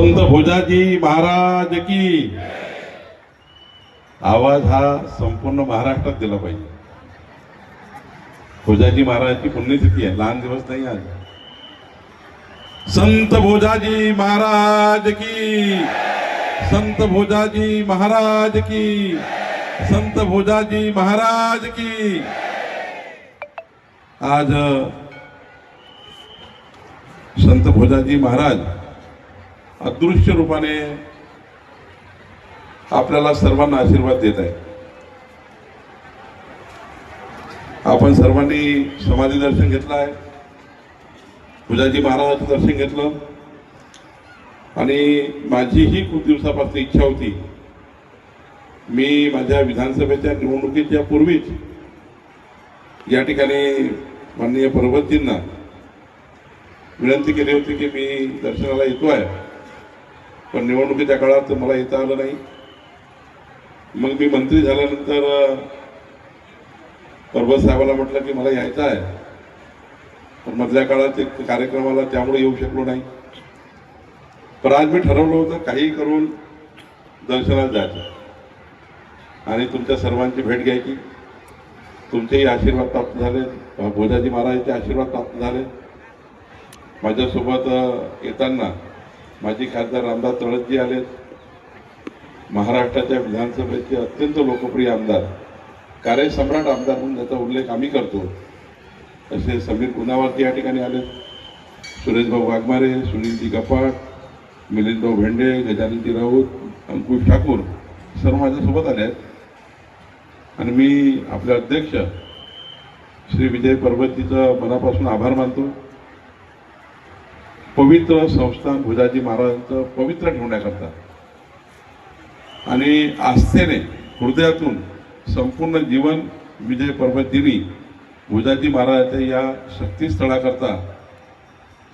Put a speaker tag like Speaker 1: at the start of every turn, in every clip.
Speaker 1: संत भोजाजी महाराज की आवाज हा संपूर्ण महाराष्ट्रात दिला पाहिजे. भोजाजी महाराजची पुण्यतिथी आहे. लहान दिवस नाही आज. संत भोजाजी महाराज की संत भोजाजी महाराज की संत भोजाजी महाराज की. आज संत भोजाजी महाराज अदृश्य रूपाने आपल्याला सर्वांना आशीर्वाद देत आहे. आपण सर्वांनी समाधी दर्शन घेतलं आहे. पूजाजी महाराजाचं दर्शन घेतलं. आणि माझीही खूप दिवसापासून इच्छा होती. मी माझ्या विधानसभेच्या निवडणुकीच्या पूर्वीच या ठिकाणी माननीय पर्वतजींना विनंती केली होती की मी दर्शनाला येतो आहे. पण निवडणुकीच्या काळात मला येता आलं नाही. मग मी मंत्री झाल्यानंतर परबत साहेबाला म्हटलं की मला यायचं आहे. पण मधल्या काळात एक कार्यक्रमाला त्यामुळे येऊ शकलो नाही. पण आज मी ठरवलं होतं काही करून दर्शनात जायचं. आणि तुमच्या सर्वांची भेट घ्यायची. तुमचेही आशीर्वाद प्राप्त झाले. भोजाजी महाराजांचे आशीर्वाद प्राप्त झाले. माझ्यासोबत येताना माजी खासदार रामदास तळसजी आले महाराष्ट्राच्या विधानसभेचे अत्यंत लोकप्रिय आमदार कार्यसम्राट आमदार म्हणून त्याचा उल्लेख आम्ही करतो. तसे समीर गुन्हावरती या ठिकाणी आले सुरेशभाऊ वाघमारे सुनीलजी गपाट मिलिंदभाऊ भेंडे गजाननजी राऊत अंकुश ठाकूर सर्व माझ्यासोबत आले आहेत. आणि मी आपले अध्यक्ष श्री विजय पर्वतीचा मनापासून आभार मानतो. पवित्र संस्थान भुजाजी महाराजांचं पवित्र ठेवण्याकरता. आणि आस्थेने हृदयातून संपूर्ण जीवन विजय पर्वत दिनी भुजाजी महाराजांच्या या शक्तीस्थळाकरता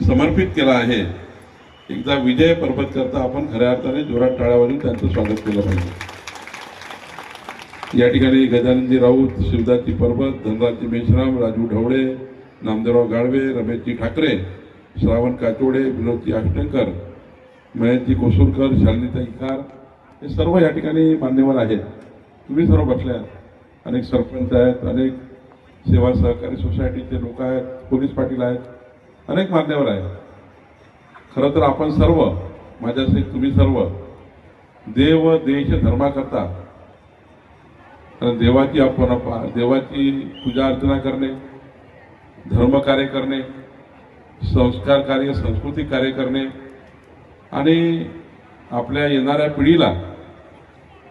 Speaker 1: समर्पित केला आहे. एकदा विजय पर्वत करता आपण खऱ्या अर्थाने जोरात टाळ्यावरून त्यांचं स्वागत केलं पाहिजे. या ठिकाणी गजाननजी राऊत शिवदासजी पर्वत धनराजजी मेश्राम राजू ढवळे नामदेवराव गाळवे रमेशजी ठाकरे श्रावण काचोडे विनोदी आष्टेकर मयंती कोसुरकर शालिनीताई कार हे सर्व या ठिकाणी मान्यवर आहेत. तुम्ही सर्व बसल्या अनेक सरपंच आहेत अनेक सेवा सहकारी सोसायटीचे लोक आहेत पोलीस पाटील आहेत अनेक मान्यवर आहेत. खरं तर आपण सर्व माझ्यासाठी तुम्ही सर्व देव देश धर्माकरता आणि देवाची आपण देवाची पूजा अर्चना करणे धर्मकार्य करणे संस्कार कार्य सांस्कृतिक कार्य करणे आणि आपल्या येणाऱ्या पिढीला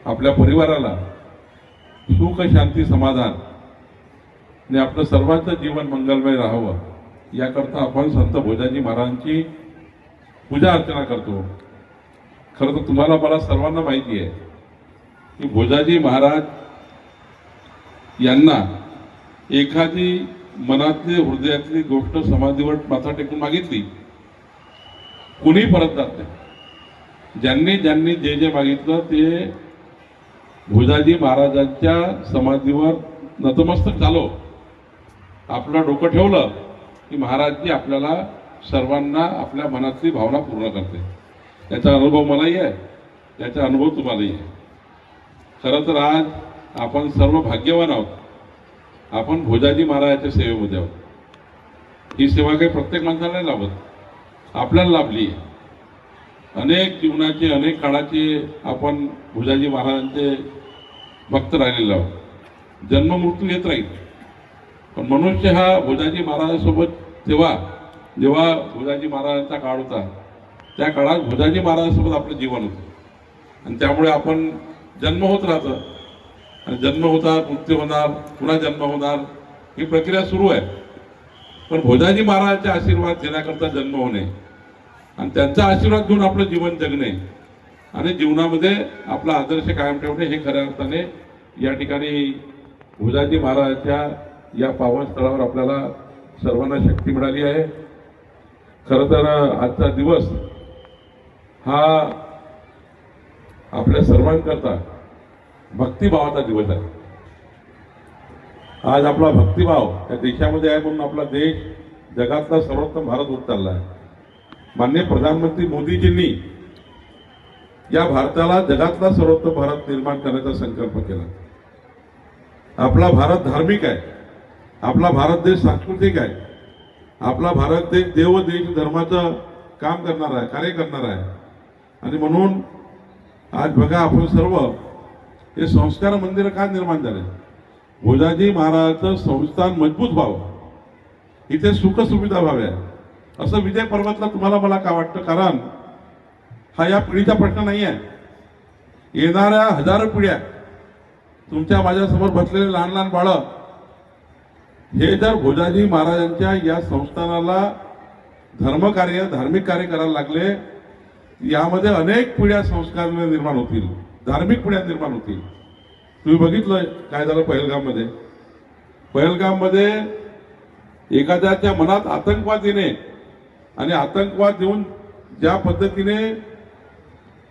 Speaker 1: आपल्या परिवाराला सुख शांती समाधान आणि आपलं सर्वांचं जीवन मंगलमय राहावं याकरता आपण संत भोजाजी महाराजांची पूजा अर्चना करतो. खरं तर तुम्हाला मला सर्वांना माहिती आहे की भोजाजी महाराज यांना एखादी मनातली हृदयातली गोष्ट समाधीवर माथा टेकून मागितली कुणी परत जात नाही. ज्यांनी ज्यांनी जे जे मागितलं ते भुजाजी महाराजांच्या समाधीवर नतमस्तक झालो. आपलं डोकं ठेवलं की महाराजजी आपल्याला सर्वांना आपल्या मनातली भावना पूर्ण करते. त्याचा अनुभव मलाही आहे. त्याचा अनुभव तुम्हालाही आहे. खरं तर आज आपण सर्व भाग्यवान आहोत. आपण भोजाजी महाराजाच्या सेवेमध्ये आहोत. ही सेवा काही प्रत्येक माणसाला नाही लाभत. आपल्याला लाभली अनेक जीवनाचे अनेक काळाचे आपण भुजाजी महाराजांचे भक्त राहिलेलो आहोत. जन्म मृत्यू येत राहील. पण मनुष्य हा भुजाजी महाराजांसोबत तेव्हा जेव्हा भुजाजी महाराजांचा काळ होता त्या काळात भुजाजी महाराजांसोबत आपलं जीवन होतं. आणि त्यामुळे आपण जन्म होत राहतं. आणि जन्म होणार मृत्यू होणार पुन्हा जन्म होणार ही प्रक्रिया सुरू आहे. पण भोजाजी महाराजांचे आशीर्वाद घेण्याकरता जन्म होणे आणि त्यांचा आशीर्वाद घेऊन आपलं जीवन जगणे आणि जीवनामध्ये आपला आदर्श कायम ठेवणे हे खऱ्या अर्थाने या ठिकाणी भुजाजी महाराजांच्या या पावनस्थळावर आपल्याला सर्वांना शक्ती मिळाली आहे. खरं तर आजचा दिवस हा आपल्या सर्वांकरता भक्तिभावाचा दिवस आहे. आज आपला भक्तिभाव या देशामध्ये आहे म्हणून आपला देश जगातला सर्वोत्तम भारत होत चालला आहे माननीय प्रधानमंत्री मोदीजींनी या भारताला जगातला सर्वोत्तम भारत निर्माण करण्याचा संकल्प केला. आपला भारत धार्मिक आहे. आपला भारत देश सांस्कृतिक आहे. आपला भारत देश देव देश धर्माचं काम करणार आहे कार्य करणार आहे. आणि म्हणून आज बघा आपण सर्व हे संस्कार मंदिर का निर्माण झाले? भोजाजी महाराजाचं संस्थान मजबूत व्हावं. इथे सुखसुविधा व्हाव्या. असं विजय पर्वतला तुम्हाला मला का वाटतं? कारण हा या पिढीचा प्रश्न नाही आहे येणाऱ्या हजारो पिढ्या तुमच्या माझ्यासमोर बसलेले लहान लहान बाळं हे जर भोजाजी महाराजांच्या या संस्थानाला धर्मकार्य धार्मिक कार्य करायला लागले यामध्ये अनेक पिढ्या संस्कार निर्माण होतील. धार्मिक पुण्या निर्माण होतील तुम्ही बघितलं काय झालं पहलगाममध्ये? पहलगाममध्ये एखाद्याच्या मनात आतंकवाद येणे आणि आतंकवाद देऊन ज्या पद्धतीने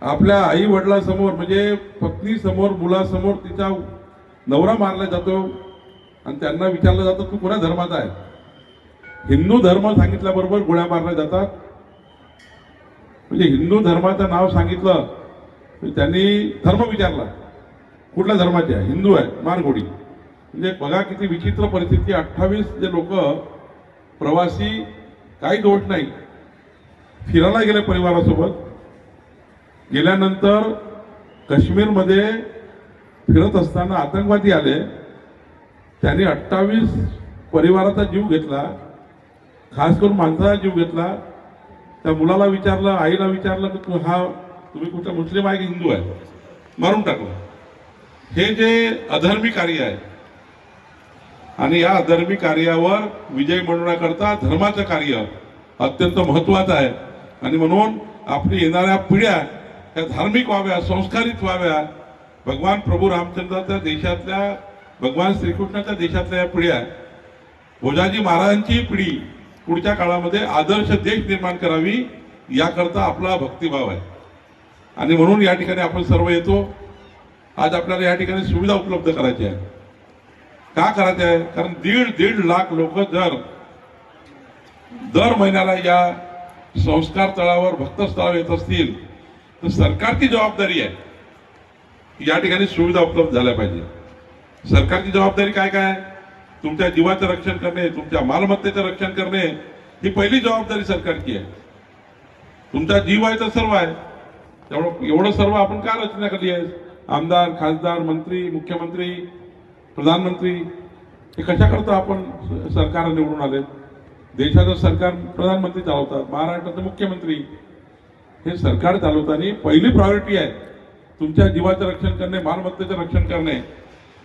Speaker 1: आपल्या आई वडिलासमोर म्हणजे पत्नीसमोर मुलासमोर तिचा नवरा मारला जातो आणि त्यांना विचारलं जातं तू कोणा धर्माचा आहे? हिंदू धर्म सांगितल्याबरोबर गोळ्या मारल्या जातात. म्हणजे हिंदू धर्माचं नाव सांगितलं म्हणजे त्यांनी धर्म विचारला. कुठल्या धर्माचे आहे? हिंदू आहे मारगोडी म्हणजे बघा किती विचित्र परिस्थिती अठ्ठावीस जे लोक प्रवासी काही दोष नाही. फिरायला गेले परिवारासोबत. गेल्यानंतर काश्मीरमध्ये फिरत असताना आतंकवादी आले. त्यांनी अठ्ठावीस परिवाराचा जीव घेतला. खास करून माणसाचा जीव घेतला. त्या मुलाला विचारलं आईला विचारलं की तू हा तुम्ही कुठला मुस्लिम आहे की हिंदू आहे? मारून टाकलं. हे जे अधर्मी कार्य आहे आणि या अधर्मी कार्यावर विजय मिळवण्याकरता धर्माचं कार्य अत्यंत महत्वाचं आहे. आणि म्हणून आपली येणाऱ्या पिढ्या त्या धार्मिक व्हाव्या संस्कारित व्हाव्या भगवान प्रभू रामचंद्राच्या देशातल्या भगवान श्रीकृष्णाच्या देशातल्या या पिढ्या भोजाजी महाराजांची पिढी पुढच्या काळामध्ये आदर्श देश निर्माण करावी याकरता आपला भक्तिभाव आहे. आणि म्हणून या ठिकाणी आपण सर्व येतो. आज आपल्याला या ठिकाणी सुविधा उपलब्ध करायची आहे. का करायचं आहे? कारण दीड दीड लाख लोक जर दर महिन्याला या संस्कार तळावर भक्तस्थळावर येत असतील तर सरकारची जबाबदारी आहे. या ठिकाणी सुविधा उपलब्ध झाल्या पाहिजे. सरकारची जबाबदारी काय काय? आहे? तुमच्या जीवाचं रक्षण करणे तुमच्या मालमत्तेचं रक्षण करणे ही पहिली जबाबदारी सरकारची आहे. तुमचा जीव आहे तर सर्व आहे. त्यामुळं एवढं सर्व आपण का रचना केली आहे? आमदार खासदार मंत्री मुख्यमंत्री प्रधानमंत्री हे कशाकरता आपण स- सरकार निवडून आले? देशाचं सरकार प्रधानमंत्री चालवतात महाराष्ट्राचे मुख्यमंत्री. हे सरकार चालवताना पहिली प्रायोरिटी आहे तुमच्या जीवाचं रक्षण करणे मालमत्तेचं रक्षण करणे.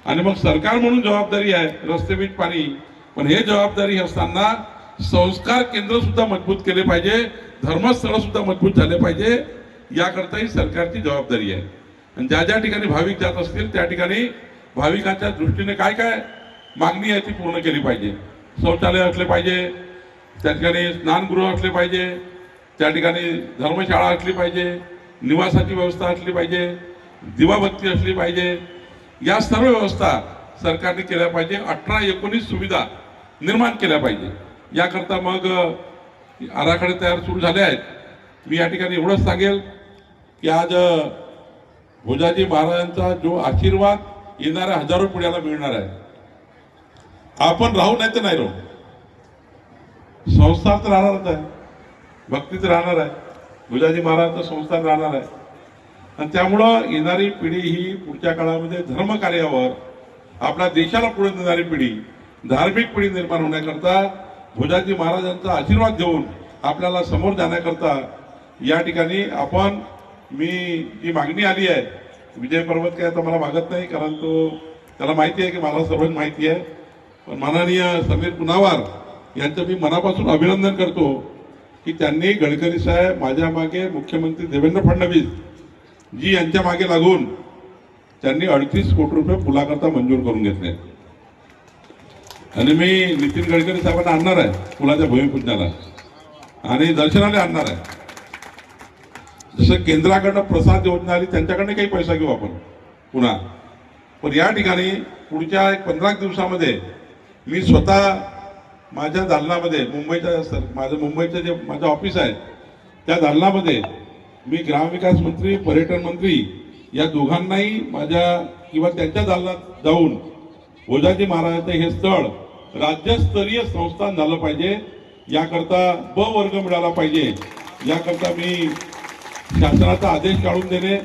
Speaker 1: आणि मग सरकार म्हणून जबाबदारी आहे रस्ते वीज पाणी. पण हे जबाबदारी असताना संस्कार केंद्र सुद्धा मजबूत केले पाहिजे धर्मस्थळ सुद्धा मजबूत झाले पाहिजे. याकरताही सरकारची जबाबदारी आहे. आणि ज्या ज्या ठिकाणी भाविक जात असतील त्या ठिकाणी भाविकांच्या दृष्टीने काय काय मागणी आहे ती पूर्ण केली पाहिजे. शौचालय असले पाहिजे त्या ठिकाणी स्नानगृह असले पाहिजे त्या ठिकाणी धर्मशाळा असली पाहिजे निवासाची व्यवस्था असली पाहिजे दिवाबत्ती असली पाहिजे या सर्व व्यवस्था सरकारने केल्या पाहिजे. अठरा एकोणीस सुविधा निर्माण केल्या पाहिजे. याकरता मग आराखडे तयार सुरू झाले आहेत. मी या ठिकाणी एवढंच सांगेल. की आज भुजाजी भोजाजी महाराजांचा जो आशीर्वाद येणाऱ्या हजारो पिढ्याला मिळणार आहे. आपण राहू नाही तर नाही राहू. संस्था तर राहणारच आहे. भक्तीच राहणार आहे. भुजाजी महाराजांचं संस्थान राहणार आहे. आणि त्यामुळं येणारी पिढी ही पुढच्या काळामध्ये धर्मकार्यावर आपल्या देशाला पुढे नेणारी पिढी धार्मिक पिढी निर्माण होण्याकरता भुजाजी महाराजांचा आशीर्वाद घेऊन आपल्याला समोर जाण्याकरता या ठिकाणी आपण मी जी मागणी आली आहे. विजय पर्वत काय आता मला मागत नाही कारण तो त्याला माहिती आहे की मला सर्वांना माहिती आहे. पण माननीय समीर पुनावार यांचं मी मनापासून अभिनंदन करतो की त्यांनी गडकरी साहेब माझ्या मागे मुख्यमंत्री देवेंद्र फडणवीस जी यांच्या मागे लागून त्यांनी अडतीस कोटी रुपये पुलाकरता मंजूर करून घेतले. आणि मी नितीन गडकरी साहेबांना आणणार आहे पुलाच्या भूमिपूजनाला. आणि दर्शनाला आणणार आहे. जसं केंद्राकडनं प्रसाद योजना आली त्यांच्याकडनं काही पैसा घेऊ आपण पुन्हा. पण या ठिकाणी पुढच्या एक पंधरा दिवसामध्ये मी स्वतः माझ्या दालनामध्ये मुंबईच्या सर माझं मुंबईचं जे माझं ऑफिस आहे त्या दालनामध्ये मी ग्रामविकास मंत्री पर्यटन मंत्री या दोघांनाही माझ्या किंवा त्यांच्या दालनात जाऊन ओजाजी महाराजांचं हे स्थळ राज्यस्तरीय संस्थान झालं पाहिजे याकरता ब वर्ग मिळाला पाहिजे याकरता मी शासनाचा आदेश काढून देणे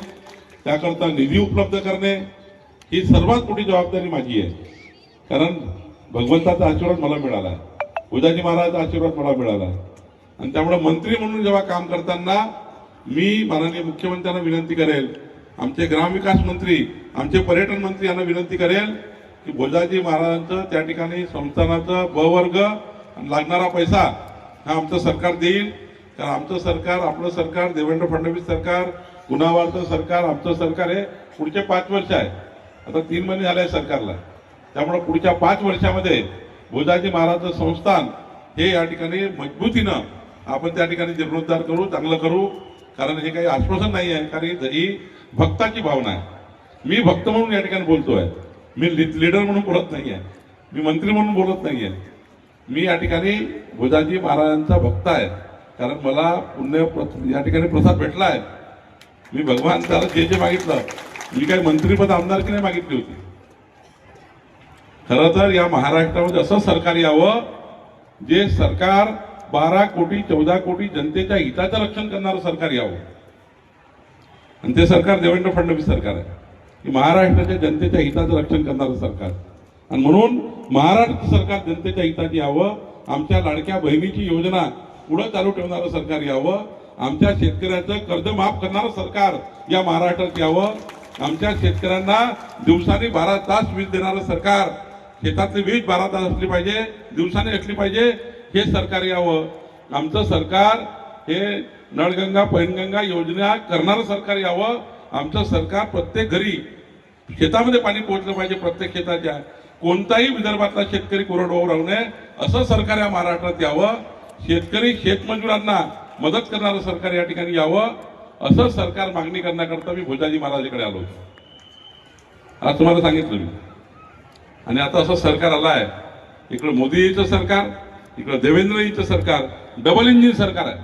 Speaker 1: त्याकरता निधी उपलब्ध करणे ही सर्वात मोठी जबाबदारी माझी आहे. कारण भगवंताचा आशीर्वाद मला मिळाला आहे. उदाजी महाराजाचा आशीर्वाद मला मिळाला आहे. आणि त्यामुळे मंत्री म्हणून जेव्हा काम करताना मी माननीय मुख्यमंत्र्यांना विनंती करेल आमचे ग्रामविकास मंत्री आमचे पर्यटन मंत्री यांना विनंती करेल की भोजाजी महाराजांचं त्या ठिकाणी संस्थानाचं ब वर्ग आणि लागणारा पैसा हा आमचं सरकार देईल. कारण आमचं सरकार आपलं सरकार देवेंद्र फडणवीस सरकार गुन्हावारचं सरकार आमचं सरकार हे पुढचे पाच वर्ष आहे. आता तीन महिने झाले आहे सरकारला. त्यामुळं पुढच्या पाच वर्षामध्ये भोजाजी महाराजचं संस्थान हे या ठिकाणी मजबूतीनं आपण त्या ठिकाणी जीर्णोद्धार करू चांगलं करू. कारण हे काही आश्वासन नाही आहे कारण ही- भक्ताची भावना आहे. मी भक्त म्हणून या ठिकाणी बोलतोय. मी लीडर म्हणून बोलत नाही आहे. मी मंत्री म्हणून बोलत नाही आहे. मी या ठिकाणी भोजाजी महाराजांचा भक्त आहे. कारण मला पुण्य या ठिकाणी प्रसाद भेटला आहे मी भगवान त्याला जे जे मागितलं मी काही मंत्रीपद आमदारकी नाही मागितली होती? खरं तर या महाराष्ट्रामध्ये असं सरकार यावं जे सरकार बारा कोटी चौदा कोटी जनतेच्या हिताचं रक्षण करणारं सरकार यावं. आणि ते सरकार देवेंद्र फडणवीस सरकार आहे. की महाराष्ट्राच्या जनतेच्या हिताचं रक्षण करणारं सरकार. आणि म्हणून महाराष्ट्र सरकार जनतेच्या हिताची यावं आमच्या लाडक्या बहिणीची योजना पुढं चालू ठेवणारं सरकार यावं. आमच्या शेतकऱ्याचं कर्ज माफ करणारं सरकार या महाराष्ट्रात यावं. आमच्या शेतकऱ्यांना दिवसाने बारा तास वीज देणारं सरकार शेतातली वीज बारा तास असली पाहिजे दिवसाने असली पाहिजे हे सरकार यावं. आमचं सरकार हे नळगंगा पैनगंगा योजना करणारं सरकार यावं. आमचं सरकार प्रत्येक घरी शेतामध्ये पाणी पोहोचलं पाहिजे प्रत्येक शेताच्या. कोणताही विदर्भातला शेतकरी कोरडवाहू राहू नये असं सरकार या महाराष्ट्रात यावं. शेतकरी शेतमजुरांना मदत करणारं सरकार या ठिकाणी यावं असं सरकार मागणी करण्याकरता मी भोजाजी महाराजाकडे आलो आज तुम्हाला सांगितलं मी. आणि आता असं सरकार आलं आहे इकडं मोदीचं सरकार इकडं देवेंद्रजीचं सरकार डबल इंजिन सरकार आहे.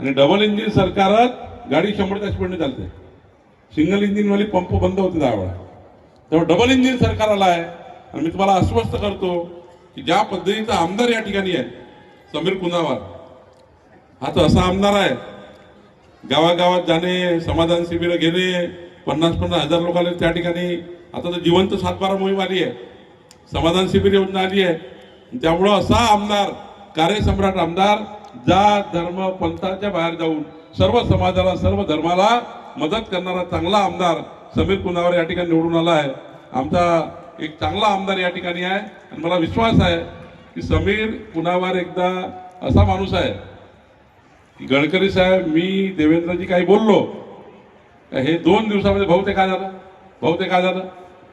Speaker 1: आणि डबल इंजिन सरकारच गाडी शंभर स्पीडने चालते. सिंगल इंजिनवाली पंप बंद होते दहा वेळा. त्यामुळे डबल इंजिन सरकार आला आहे आणि मी तुम्हाला आश्वस्त करतो की ज्या पद्धतीचा आमदार या ठिकाणी आहे समीर कुंदावार हा तो असा आमदार आहे. गावागावात जाणे समाधान शिबिरं घेणे पन्नास पन्नास हजार लोकांना त्या ठिकाणी आता तर जिवंत सातबारा मोहीम आली आहे. समाधान शिबिर योजना आली आहे. त्यामुळं असा आमदार कार्यसम्राट आमदार जात धर्म पंथाच्या बाहेर जाऊन सर्व समाजाला सर्व धर्माला मदत करणारा चांगला आमदार समीर कुनावर या ठिकाणी निवडून आला आहे. आमचा एक चांगला आमदार या ठिकाणी आहे. आणि मला विश्वास आहे की समीर पुनावार एकदा असा माणूस आहे. की गडकरी साहेब मी देवेंद्रजी काही बोललो हे दोन दिवसामध्ये भाऊ ते काय झालं? भाऊ ते काय झालं?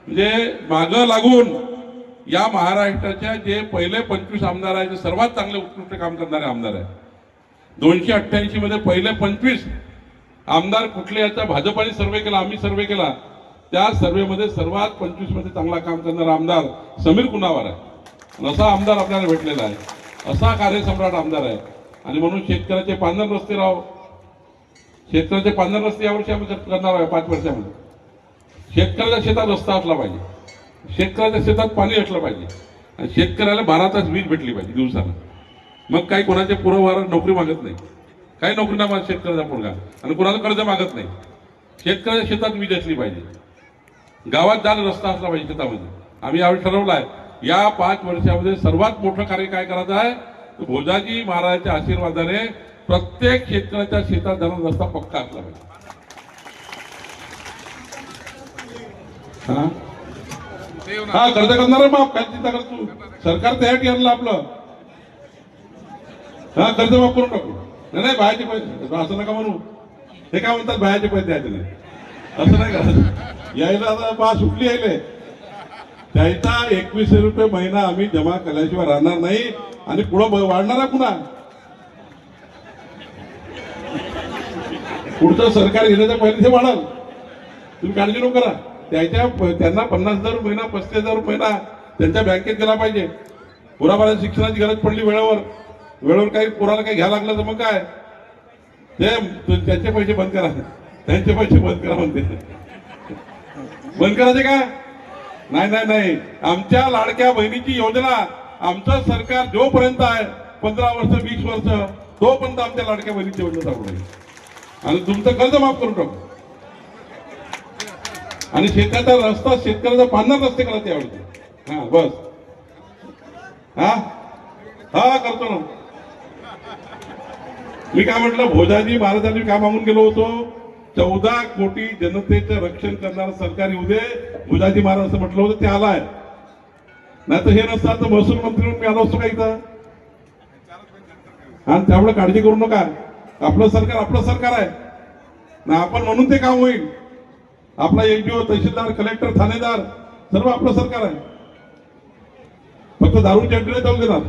Speaker 1: म्हणजे मागं लागून या महाराष्ट्राच्या जे पहिले पंचवीस आमदार आहे ते सर्वात चांगले उत्कृष्ट काम करणारे आमदार आहे दोनशे अठ्ठ्याऐंशी मध्ये पहिले पंचवीस आमदार कुठले याचा भाजपाने सर्वे केला आम्ही सर्वे केला. त्या सर्वेमध्ये सर्वात पंचवीसमध्ये चांगला काम करणारा आमदार समीर कुनावार आहे. असा आमदार आपल्याला भेटलेला आहे. असा कार्यसम्राट आमदार आहे. आणि म्हणून शेतकऱ्याचे पांढर रस्ते राहो शेतकऱ्याचे पांढर रस्ते यावर्षी आम्ही करणार आहे पाच वर्षामध्ये. शेतकऱ्याच्या शेतात रस्ता असला पाहिजे. शेतकऱ्याच्या शेतात पाणी असलं पाहिजे. आणि शेतकऱ्याला बारा तास वीज भेटली पाहिजे दिवसाला. मग काही कोणाचे पुरवहार नोकरी मागत नाही. काही नोकरी नाही मागत शेतकऱ्याचा मुलगा. आणि कोणाला कर्ज मागत नाही. शेतकऱ्याच्या शेतात वीज असली पाहिजे. गावात जाण रस्ता असला पाहिजे शेतामध्ये. आम्ही यावेळी ठरवलं आहे या पाच वर्षामध्ये सर्वात मोठं कार्य काय करायचं आहे? भोजाजी महाराजांच्या आशीर्वादाने प्रत्येक शेतकऱ्याच्या शेतात धरण रस्ता पक्का असला पाहिजे. हा? कर्ज करणार माफ काय चिंता कर तू सरकार तयार आणलं आपलं. हा कर्ज माफ करून टाकू. नाही नाही बाहेरचे पैसे. असं नका म्हणू. हे काय म्हणतात बाहेरचे पैसे द्यायचे नाही. असं नाही करायचं यायला आता बा सुटली यायले. त्याचा एकवीसशे रुपये महिना आम्ही जमा केल्याशिवाय राहणार नाही. आणि पुढं ब- वाढणार आहे पुन्हा पुढचं सरकार येण्याच्या पहिले ते वाढाल. तुम्ही काळजी नको करा. त्याच्या त्यांना पन्नास हजार रुपये महिना पस्तीस हजार रुपये महिना त्यांच्या बँकेत गेला पाहिजे. पुराबाला शिक्षणाची गरज पडली वेळेवर. वेळेवर काही पुराला काही घ्यायला लागलं तर मग काय? ते ते- त्यांचे पैसे बंद करा. त्यांचे पैसे बंद करा म्हणते. बंद करायचे का? नाही नाही नाही. आमच्या लाडक्या बहिणीची योजना आमचं सरकार जोपर्यंत आहे पंधरा वर्ष वीस वर्ष तोपर्यंत आमच्या लाडक्या बहिणीची योजना चालू राहील. आणि तुमचं कर्ज माफ करून टाकू. आणि शेताचा रस्ता शेतकऱ्याचा पाहणार रस्ते करा त्यावेळी हा बस. हा? हा करतो ना. मी काय म्हटलं भोजाजी महाराजांनी काय मागून गेलो होतो? चौदा कोटी जनतेचं रक्षण करणारं सरकार येऊ दे. भोजाजी महाराज असं म्हटलं होतं ते आलं नाही तर हे नसतं तर महसूल मंत्री म्हणून मी आलो असतो का इथं? आणि त्यामुळे काळजी करू नका. आपलं सरकार आपलं सरकार आहे. ना आपण म्हणून ते काम होईल. आपला एनजीओ तहसीलदार कलेक्टर ठाणेदार सर्व आपलं सरकार आहे. फक्त दारू चंडीला जाऊ देणार.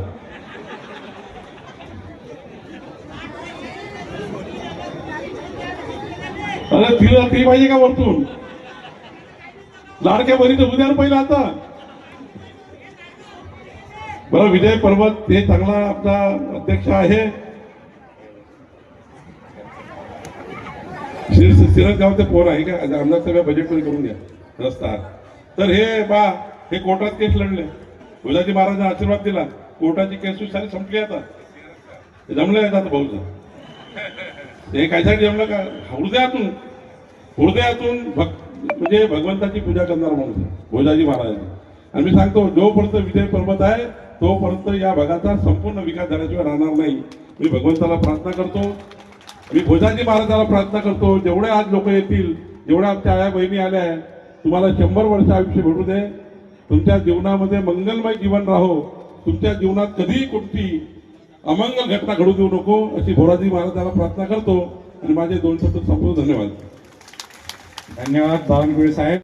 Speaker 1: अरे तिला ती पाहिजे का वरतून? लाडक्या बरीचं उद्या पहिला आता. बरं विजय पर्वत हे चांगला आपला अध्यक्ष आहे. सिरसगावचे पोर आहे का? आमदार सगळ्या बजेटमध्ये करून घ्या रस्ता. तर हे बा हे कोर्टात केस लढले. उदाजी महाराजांना आशीर्वाद दिला. कोर्टाची केस सारी संपली आता. जमले आहेत आता भाऊचा. हे काहीतरी जमलं का? हृदयातून हृदयातून भक् म्हणजे भगवंताची पूजा करणार म्हणून भोजाजी महाराज आणि मी सांगतो जोपर्यंत विजय पर्वत आहे तोपर्यंत या भागाचा संपूर्ण विकास झाल्याशिवाय राहणार नाही. मी भगवंताला प्रार्थना करतो. मी भोजाजी महाराजाला प्रार्थना करतो. जेवढे आज लोक येतील जेवढ्या आमच्या आया बहिणी आल्या आहे तुम्हाला शंभर वर्ष आयुष्य भेटू दे. तुमच्या जीवनामध्ये मंगलमय जीवन राहो. तुमच्या जीवनात कधीही कोणती अमंगल घटना घडू देऊ नको अशी भोराजी महाराजाला प्रार्थना करतो. आणि माझे दोन शब्द संपूर्ण धन्यवाद.
Speaker 2: धन्यवाद बावनकुळे साहेब.